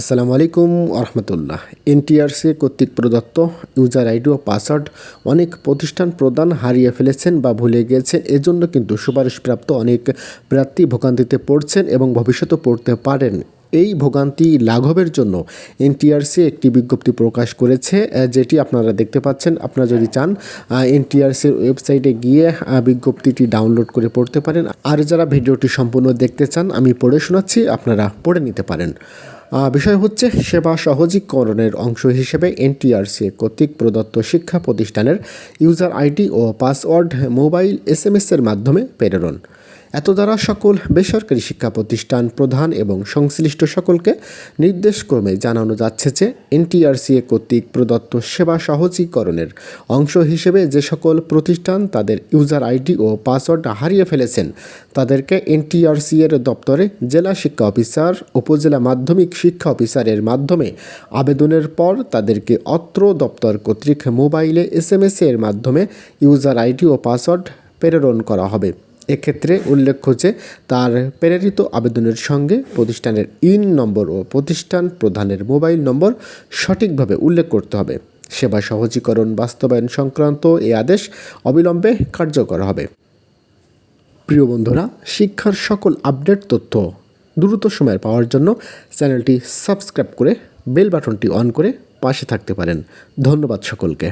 আসসালামু আলাইকুম আহমতুল্লাহ এনটিআরসি কর্তৃক প্রদত্ত ইউজার আইডি ও পাসওয়ার্ড অনেক প্রতিষ্ঠান প্রদান হারিয়ে ফেলেছেন বা ভুলে গিয়েছেন, এজন্য কিন্তু সুপারিশপ্রাপ্ত অনেক প্রার্থী ভোগান্তিতে পড়ছেন এবং ভবিষ্যতে পড়তে পারেন। এই ভোগান্তি লাঘবের জন্য এনটিআরসি একটি বিজ্ঞপ্তি প্রকাশ করেছে যেটি আপনারা দেখতে পাচ্ছেন। আপনারা যদি চান এনটিআরসির ওয়েবসাইটে গিয়ে বিজ্ঞপ্তিটি ডাউনলোড করে পড়তে পারেন। আর যারা ভিডিওটি সম্পূর্ণ দেখতে চান, আমি পড়ে শোনাচ্ছি, আপনারা পড়ে নিতে পারেন। বিষয় হচ্ছে সেবা সহজীকরণের অংশ হিসেবে এনটিআরসি কর্তৃক প্রদত্ত শিক্ষা প্রতিষ্ঠানের ইউজার আইডি ও পাসওয়ার্ড মোবাইল এস এম এর মাধ্যমে প্রেরণ। এত দ্বারা সকল বেসরকারি শিক্ষা প্রতিষ্ঠান প্রধান এবং সংশ্লিষ্ট সকলকে নির্দেশক্রমে জানানো যাচ্ছে যে এনটিআরসিএ কর্তৃক প্রদত্ত সেবা সহজীকরণের অংশ হিসেবে যে সকল প্রতিষ্ঠান তাদের ইউজার আইডি ও পাসওয়ার্ড হারিয়ে ফেলেছেন, তাদেরকে এনটিআরসি এর দপ্তরে জেলা শিক্ষা অফিসার, উপজেলা মাধ্যমিক শিক্ষা অফিসারের মাধ্যমে আবেদনের পর তাদেরকে অত্র দপ্তর কর্তৃক মোবাইলে এস এম এর মাধ্যমে ইউজার আইডি ও পাসওয়ার্ড প্রেরণ করা হবে। এক্ষেত্রে উল্লেখ্য যে তার প্রেরিত আবেদনের সঙ্গে প্রতিষ্ঠানের ইন নম্বর ও প্রতিষ্ঠান প্রধানের মোবাইল নম্বর সঠিকভাবে উল্লেখ করতে হবে। সেবা সহজীকরণ, বাস্তবায়ন সংক্রান্ত এই আদেশ অবিলম্বে কার্যকর হবে। প্রিয় বন্ধুরা, শিক্ষার সকল আপডেট তথ্য দ্রুত সময়ে পাওয়ার জন্য চ্যানেলটি সাবস্ক্রাইব করে বেল বাটনটি অন করে পাশে থাকতে পারেন। ধন্যবাদ সকলকে।